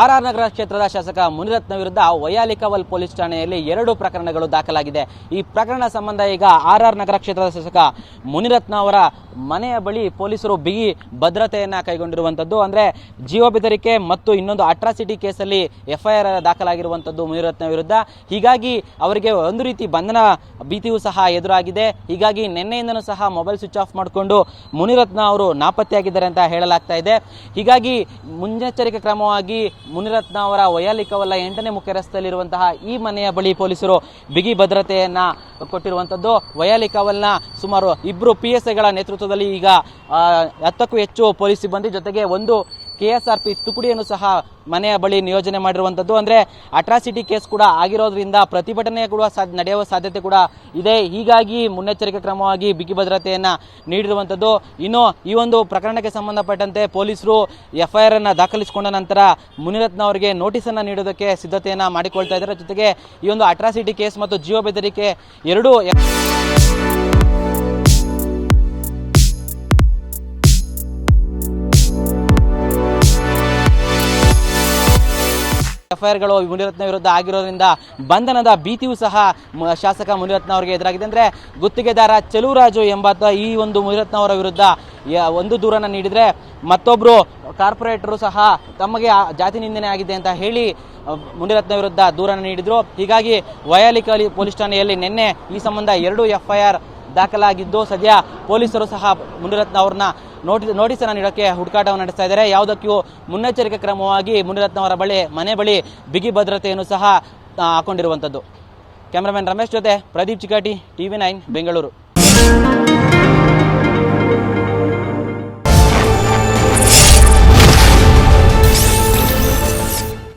R R ನಗರ ಕ್ಷೇತ್ರದ ಶಾಸಕ ಮುನಿರತ್ನ ವಿರುದ್ಧ ವಯಾಲಿಕಾವಲ್ ಪೊಲೀಸ್ ಠಾಣೆಯಲ್ಲಿ ಎರಡು ಪ್ರಕರಣಗಳು ದಾಖಲಾಗಿದೆ. ಈ ಪ್ರಕರಣ ಸಂಬಂಧ ಈಗ ಆರ್ ಆರ್ ನಗರ ಕ್ಷೇತ್ರದ ಶಾಸಕ ಮುನಿರತ್ನ ಅವರ ಮನೆಯ ಬಳಿ ಪೊಲೀಸರು ಬಿಗಿ ಭದ್ರತೆಯನ್ನು ಕೈಗೊಂಡಿರುವಂತದ್ದು. ಅಂದ್ರೆ ಜೀವ ಬೆದರಿಕೆ ಮತ್ತು ಇನ್ನೊಂದು ಅಟ್ರಾಸಿಟಿ ಕೇಸಲ್ಲಿ ಎಫ್ಐಆರ್ ದಾಖಲಾಗಿರುವಂತದ್ದು ಮುನಿರತ್ನ ವಿರುದ್ಧ. ಹೀಗಾಗಿ ಅವರಿಗೆ ಒಂದು ರೀತಿ ಬಂಧನ ಭೀತಿಯೂ ಸಹ ಎದುರಾಗಿದೆ. ಹೀಗಾಗಿ ನಿನ್ನೆಯಿಂದನೂ ಸಹ ಮೊಬೈಲ್ ಸ್ವಿಚ್ ಆಫ್ ಮಾಡಿಕೊಂಡು ಮುನಿರತ್ನ ಅವರು ನಾಪತ್ತೆಯಾಗಿದ್ದಾರೆ ಅಂತ ಹೇಳಲಾಗ್ತಾ ಇದೆ. ಹೀಗಾಗಿ ಮುನ್ನೆಚ್ಚರಿಕೆ ಕ್ರಮವಾಗಿ ಮುನಿರತ್ನ ಅವರ ವಯಾಲಿಕವಲ್ಲ, ಎಂಟನೇ ಮುಖ್ಯ ರಸ್ತೆಯಲ್ಲಿರುವಂತಹ ಈ ಮನೆಯ ಬಳಿ ಪೊಲೀಸರು ಬಿಗಿ ಭದ್ರತೆಯನ್ನ ಕೊಟ್ಟಿರುವಂತದ್ದು ವಯಾಲಿಕವಲ್ನ ಸುಮಾರು ಇಬ್ಬರು ಪಿ ಎಸ್ ಐಗಳ ನೇತೃತ್ವದಲ್ಲಿ ಈಗ ಹತ್ತಕ್ಕೂ ಹೆಚ್ಚು ಪೊಲೀಸ್ ಸಿಬ್ಬಂದಿ ಜೊತೆಗೆ ಒಂದು ಕೆ ಎಸ್ ಆರ್ ಪಿ ತುಕುಡಿಯನ್ನು ಸಹ ಮನೆಯ ಬಳಿ ನಿಯೋಜನೆ ಮಾಡಿರುವಂಥದ್ದು ಅಂದರೆ ಅಟ್ರಾಸಿಟಿ ಕೇಸ್ ಕೂಡ ಆಗಿರೋದ್ರಿಂದ ಪ್ರತಿಭಟನೆ ಕೂಡ ನಡೆಯುವ ಸಾಧ್ಯತೆ ಕೂಡ ಇದೆ. ಹೀಗಾಗಿ ಮುನ್ನೆಚ್ಚರಿಕೆ ಕ್ರಮವಾಗಿ ಬಿಗಿ ಭದ್ರತೆಯನ್ನು ನೀಡಿರುವಂಥದ್ದು ಇನ್ನು ಈ ಒಂದು ಪ್ರಕರಣಕ್ಕೆ ಸಂಬಂಧಪಟ್ಟಂತೆ ಪೊಲೀಸರು ಎಫ್ಐಆರ್ ಅನ್ನು ದಾಖಲಿಸಿಕೊಂಡ ನಂತರ ಮುನಿರತ್ನ ಅವರಿಗೆ ನೋಟಿಸನ್ನು ನೀಡೋದಕ್ಕೆ ಸಿದ್ಧತೆಯನ್ನು ಮಾಡಿಕೊಳ್ತಾ ಇದ್ದಾರೆ. ಜೊತೆಗೆ ಈ ಒಂದು ಅಟ್ರಾಸಿಟಿ ಕೇಸ್ ಮತ್ತು ಜೀವ ಬೆದರಿಕೆ ಎರಡೂ ಎಫ್ಐಆರ್ಗಳು ಮುನಿರತ್ನ ವಿರುದ್ಧ ಆಗಿರೋದ್ರಿಂದ ಬಂಧನದ ಭೀತಿಯೂ ಸಹ ಶಾಸಕ ಮುನಿರತ್ನ ಅವರಿಗೆ ಎದುರಾಗಿದೆ. ಅಂದ್ರೆ ಗುತ್ತಿಗೆದಾರ ಚಲುವರಾಜು ಎಂಬಾತ ಈ ಒಂದು ಮುನಿರತ್ನ ಅವರ ವಿರುದ್ಧ ಒಂದು ದೂರನ್ನು ನೀಡಿದ್ರೆ ಮತ್ತೊಬ್ರು ಕಾರ್ಪೊರೇಟರು ಸಹ ತಮಗೆ ಜಾತಿ ನಿಂದನೆ ಆಗಿದೆ ಅಂತ ಹೇಳಿ ಮುನಿರತ್ನ ವಿರುದ್ಧ ದೂರನ್ನು ನೀಡಿದರು. ಹೀಗಾಗಿ ವಯಾಲಿಕಲಿ ಪೊಲೀಸ್ ಠಾಣೆಯಲ್ಲಿ ನಿನ್ನೆ ಈ ಸಂಬಂಧ ಎರಡು ಎಫ್ಐಆರ್ ದಾಖಲಾಗಿದ್ದು ಸದ್ಯ ಪೊಲೀಸರು ಸಹ ಮುನಿರತ್ನ ಅವ್ರನ್ನ ನೋಟಿಸ್ ನೋಟಿಸನ್ನು ನೀಡೋಕ್ಕೆ ಹುಡುಕಾಟವನ್ನು ನಡೆಸ್ತಾ ಇದ್ದಾರೆ. ಯಾವುದಕ್ಕೂ ಮುನ್ನೆಚ್ಚರಿಕೆ ಕ್ರಮವಾಗಿ ಮುನಿರತ್ನ ಅವರ ಬಳಿ, ಮನೆ ಬಳಿ ಬಿಗಿ ಭದ್ರತೆಯನ್ನು ಸಹ ಹಾಕೊಂಡಿರುವಂಥದ್ದು. ಕ್ಯಾಮ್ರಾಮನ್ ರಮೇಶ್ ಜೊತೆ ಪ್ರದೀಪ್ ಚಿಕಾಟಿ ಟಿವಿ ನೈನ್, ಬೆಂಗಳೂರು.